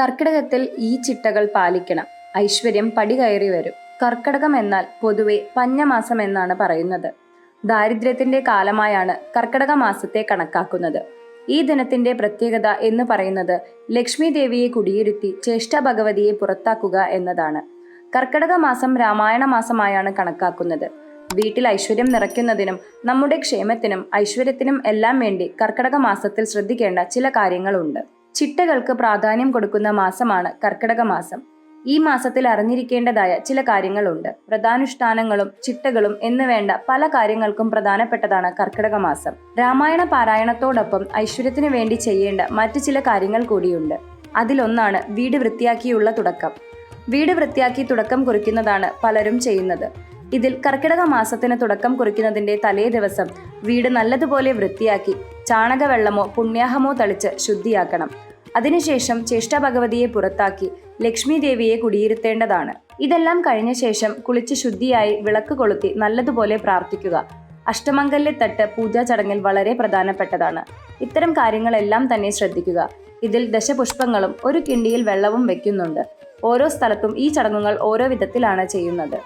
കർക്കിടകത്തിൽ ഈ ചിട്ടകൾ പാലിക്കണം. ഐശ്വര്യം പടി കയറി വരും. കർക്കിടകം എന്നാൽ പൊതുവെ പഞ്ഞമാസം എന്നാണ് പറയുന്നത്. ദാരിദ്ര്യത്തിന്റെ കാലമായാണ് കർക്കിടക മാസത്തെ കണക്കാക്കുന്നത്. ഈ ദിനത്തിന്റെ പ്രത്യേകത എന്ന് പറയുന്നത് ലക്ഷ്മി ദേവിയെ കുടിയിരുത്തി ചേഷ്ട ഭഗവതിയെ പുറത്താക്കുക എന്നതാണ്. കർക്കിടക മാസം രാമായണ മാസമായാണ് കണക്കാക്കുന്നത്. വീട്ടിൽ ഐശ്വര്യം നിറയ്ക്കുന്നതിനും നമ്മുടെ ക്ഷേമത്തിനും ഐശ്വര്യത്തിനും എല്ലാം വേണ്ടി കർക്കിടക മാസത്തിൽ ശ്രദ്ധിക്കേണ്ട ചില കാര്യങ്ങളുണ്ട്. ചിട്ടകൾക്ക് പ്രാധാന്യം കൊടുക്കുന്ന മാസമാണ് കർക്കിടക മാസം. ഈ മാസത്തിൽ അറിഞ്ഞിരിക്കേണ്ടതായ ചില കാര്യങ്ങളുണ്ട്. വ്രതാനുഷ്ഠാനങ്ങളും ചിട്ടകളും എന്ന് വേണ്ട പല കാര്യങ്ങൾക്കും പ്രധാനപ്പെട്ടതാണ് കർക്കിടക മാസം. രാമായണ പാരായണത്തോടൊപ്പം ഐശ്വര്യത്തിന് വേണ്ടി ചെയ്യേണ്ട മറ്റു ചില കാര്യങ്ങൾ കൂടിയുണ്ട്. അതിലൊന്നാണ് വീട് വൃത്തിയാക്കിയുള്ള തുടക്കം. വീട് വൃത്തിയാക്കി തുടക്കം കുറിക്കുന്നതാണ് പലരും ചെയ്യുന്നത്. ഇതിൽ കർക്കിടക മാസത്തിന് തുടക്കം കുറിക്കുന്നതിന്റെ തലേ ദിവസം വീട് നല്ലതുപോലെ വൃത്തിയാക്കി ചാണകവെള്ളമോ പുണ്യാഹമോ തളിച്ച് ശുദ്ധിയാക്കണം. അതിനുശേഷം ചേഷ്ട ഭഗവതിയെ പുറത്താക്കി ലക്ഷ്മി ദേവിയെ കുടിയിരുത്തേണ്ടതാണ്. ഇതെല്ലാം കഴിഞ്ഞ ശേഷം കുളിച്ച് ശുദ്ധിയായി വിളക്ക് കൊളുത്തി നല്ലതുപോലെ പ്രാർത്ഥിക്കുക. അഷ്ടമംഗല്യത്തട്ട് പൂജാ ചടങ്ങിൽ വളരെ പ്രധാനപ്പെട്ടതാണ്. ഇത്തരം കാര്യങ്ങളെല്ലാം തന്നെ ശ്രദ്ധിക്കുക. ഇതിൽ ദശപുഷ്പങ്ങളും ഒരു കിണ്ടിയിൽ വെള്ളവും വെക്കുന്നുണ്ട്. ഓരോ സ്ഥലത്തും ഈ ചടങ്ങുകൾ ഓരോ വിധത്തിലാണ് ചെയ്യുന്നത്.